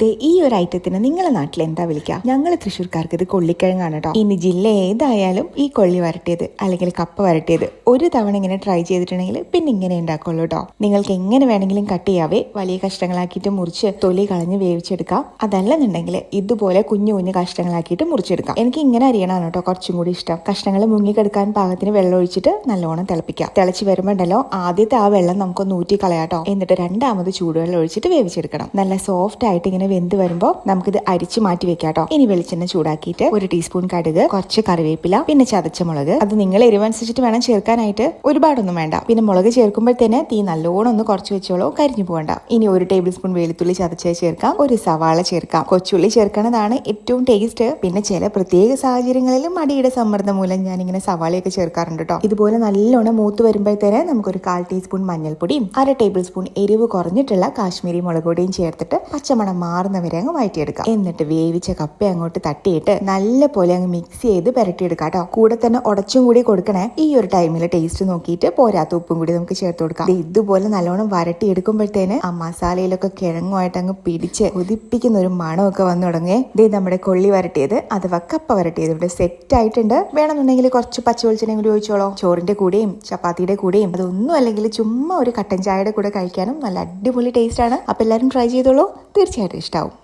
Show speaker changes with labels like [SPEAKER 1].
[SPEAKER 1] ദേ ഈ ഒരു ഐറ്റത്തിന് നിങ്ങളെ നാട്ടിൽ എന്താ വിളിക്കുക ഞങ്ങൾ തൃശ്ശൂർക്കാർക്ക് ഇത് കൊള്ളിക്കിഴങ്ങാണ് കേട്ടോ ഇനി ജില്ല ഏതായാലും ഈ കൊള്ളി വരട്ടിയത് അല്ലെങ്കിൽ കപ്പ വരട്ടിയത് ഒരു തവണ ഇങ്ങനെ ട്രൈ ചെയ്തിട്ടുണ്ടെങ്കിൽ പിന്നെ ഇങ്ങനെ ഉണ്ടാക്കുള്ളൂ കേട്ടോ നിങ്ങൾക്ക് എങ്ങനെ വേണമെങ്കിലും കട്ട് ചെയ്യാവേ വലിയ കഷ്ണങ്ങളാക്കിയിട്ട് മുറിച്ച് തൊലി കളഞ്ഞ് വേവിച്ചെടുക്കാം. അതല്ലെന്നുണ്ടെങ്കിൽ ഇതുപോലെ കുഞ്ഞു കുഞ്ഞു കഷ്ണങ്ങളാക്കിയിട്ട് മുറിച്ചെടുക്കാം. എനിക്ക് ഇങ്ങനെ അറിയണമാണ് കേട്ടോ കുറച്ചും കൂടി ഇഷ്ടം. കഷ്ണങ്ങൾ മുങ്ങിക്കെടുക്കാൻ പാകത്തിന് വെള്ളം ഒഴിച്ചിട്ട് നല്ലോണം തിളപ്പിക്കാം. തിളച്ച് വരുമ്പോണ്ടല്ലോ ആദ്യത്തെ ആ വെള്ളം നമുക്കൊന്ന് ഊറ്റി കളയാട്ടോ എന്നിട്ട് രണ്ടാമത് ചൂടുവെള്ളം ഒഴിച്ചിട്ട് വേവിച്ചെടുക്കണം. നല്ല സോഫ്റ്റ് ആയിട്ട് ഇങ്ങനെ വെന്ത് വരുമ്പോൾ നമുക്കിത് അരിച്ച് മാറ്റി വെക്കാട്ടോ ഇനി വെളിച്ചെണ്ണ ചൂടാക്കിയിട്ട് ഒരു ടീസ്പൂൺ കടുക് കുറച്ച് കറിവേപ്പില പിന്നെ ചതച്ച മുളക്. അത് നിങ്ങൾ എരിവനുസരിച്ചിട്ട് വേണം ചേർക്കാനായിട്ട്. ഒരുപാടൊന്നും വേണ്ട. പിന്നെ മുളക് ചേർക്കുമ്പോഴത്തേന് തീ നല്ലോണം ഒന്ന് കുറച്ച് വെച്ചോളൂ. കരിഞ്ഞു പോകണ്ട ഇനി ഒരു ടേബിൾ സ്പൂൺ വെളുത്തുള്ളി ചതച്ചത് ചേർക്കാം. ഒരു സവാള ചേർക്കാം. കൊച്ചുള്ളി ചേർക്കുന്നതാണ് ഏറ്റവും ടേസ്റ്റ് പിന്നെ ചില പ്രത്യേക സാഹചര്യങ്ങളിലും മടിയുടെ സമ്മർദ്ദം മൂലം ഞാൻ ഇങ്ങനെ സവാളയൊക്കെ ചേർക്കാറുണ്ട് കേട്ടോ. ഇതുപോലെ നല്ലോണം മൂത്ത് വരുമ്പോഴത്തേന് നമുക്കൊരു കാൽ ടീസ്പൂൺ മഞ്ഞൾപ്പൊടിയും അര ടേബിൾ സ്പൂൺ എരിവ് കുറഞ്ഞിട്ടുള്ള കാശ്മീരി മുളക് പൊടിയും ചേർത്തിട്ട് പച്ചമണം മാറുന്നവരെ അങ്ങ് വഴറ്റിയെടുക്കാം. എന്നിട്ട് വേവിച്ച കപ്പ അങ്ങോട്ട് തട്ടിയിട്ട് നല്ല പോലെ അങ്ങ് മിക്സ് ചെയ്ത് പുരട്ടിയെടുക്കാം കേട്ടോ. കൂടെ തന്നെ ഉടച്ചും കൂടി കൊടുക്കണേ. ഈ ഒരു ടൈമിൽ ടേസ്റ്റ് നോക്കിയിട്ട് പോരാത്ത ഉപ്പും കൂടി നമുക്ക് ചേർത്ത് കൊടുക്കാം. ഇതുപോലെ നല്ലോണം വരട്ടി എടുക്കുമ്പോഴത്തേന് ആ മസാലയിലൊക്കെ കിഴങ്ങുമായിട്ട് അങ്ങ് പിടിച്ച് കൊതിപ്പിക്കുന്ന ഒരു മണമൊക്കെ വന്നു തുടങ്ങി. ദേ നമ്മുടെ കൊള്ളി വരട്ടിയത് അഥവാ കപ്പ വരട്ടിയത് ഇവിടെ സെറ്റ് ആയിട്ടുണ്ട്. വേണമെന്നുണ്ടെങ്കിൽ കുറച്ച് പച്ച വെളിച്ചെണ്ണയും കൂടി ഒഴിച്ചോളോ. ചോറിന്റെ കൂടെയും ചപ്പാത്തിയുടെ കൂടെയും അതൊന്നും അല്ലെങ്കിൽ ചുമ്മാ ഒരു കട്ടൻ ചായയുടെ കൂടെ കഴിക്കാനും നല്ല അടിപൊളി ടേസ്റ്റ് ആണ്. അപ്പൊ എല്ലാവരും ട്രൈ ചെയ്തോളൂ. തീർച്ചയായിട്ടും. cristal.